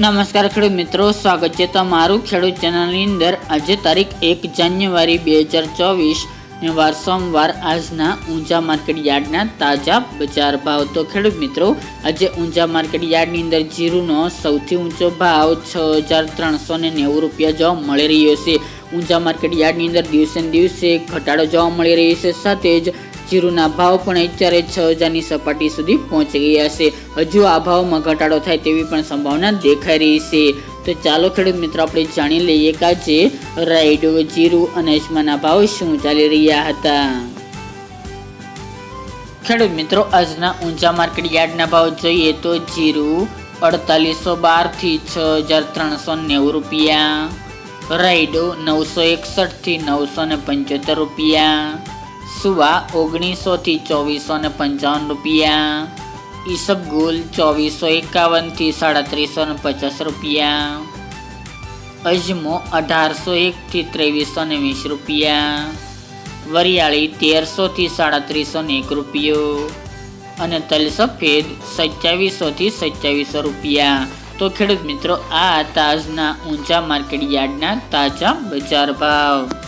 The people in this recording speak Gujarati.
નમસ્કાર ખેડૂત મિત્રો, સ્વાગત છે તમારું ખેડૂત ચેનલની અંદર. આજે તારીખ એક જાન્યુઆરી બે હજાર ચોવીસ વાર સોમવાર આજના ઊંઝા માર્કેટ યાર્ડના તાજા બજાર ભાવ. તો ખેડૂત મિત્રો, આજે ઊંઝા માર્કેટ યાર્ડની અંદર જીરુનો સૌથી ઊંચો ભાવ છ હજાર ત્રણસો ને નેવું રૂપિયા જોવા મળી રહ્યો છે. ઊંઝા માર્કેટ યાર્ડની અંદર દિવસે દિવસે ઘટાડો જોવા મળી રહ્યો છે. સાથે જ જીરુના ભાવ પણ અત્યારે છ હજારની સપાટી સુધી પહોંચી ગયા છે. હજુ આ ભાવમાં ઘટાડો થાય તેવી પણ સંભાવના દેખાઈ રહી છે. તો ચાલો ખેડૂત મિત્રો, આપણે જાણી લઈએ કે આજે રાઈડો, જીરું અને અજમાના ભાવ શું ચાલી રહ્યા હતા. ખેડૂત મિત્રો, આજના ઊંચા માર્કેટ યાર્ડના ભાવ જોઈએ તો જીરું અડતાલીસો બારથી છ હજાર ત્રણસો નેવું રૂપિયા. રાઈડો નવસો એકસઠથી નવસો ને પંચોતેર રૂપિયા. સુવા ઓગણીસોથી ચોવીસો ને પંચાવન રૂપિયા. ઈસબગુલ ચોવીસો એકાવનથી સાડત્રીસો ને પચાસ રૂપિયા. અજમો અઢારસો એકથી ત્રેવીસો ને વીસ રૂપિયા. વરિયાળી તેરસોથી સાડત્રીસો ને એક રૂપિયો. અને તલ સફેદ સત્યાવીસોથી સત્યાવીસો રૂપિયા. તો ખેડૂત મિત્રો, આ તાજના ઊંચા માર્કેટ યાર્ડના તાજા બજાર ભાવ.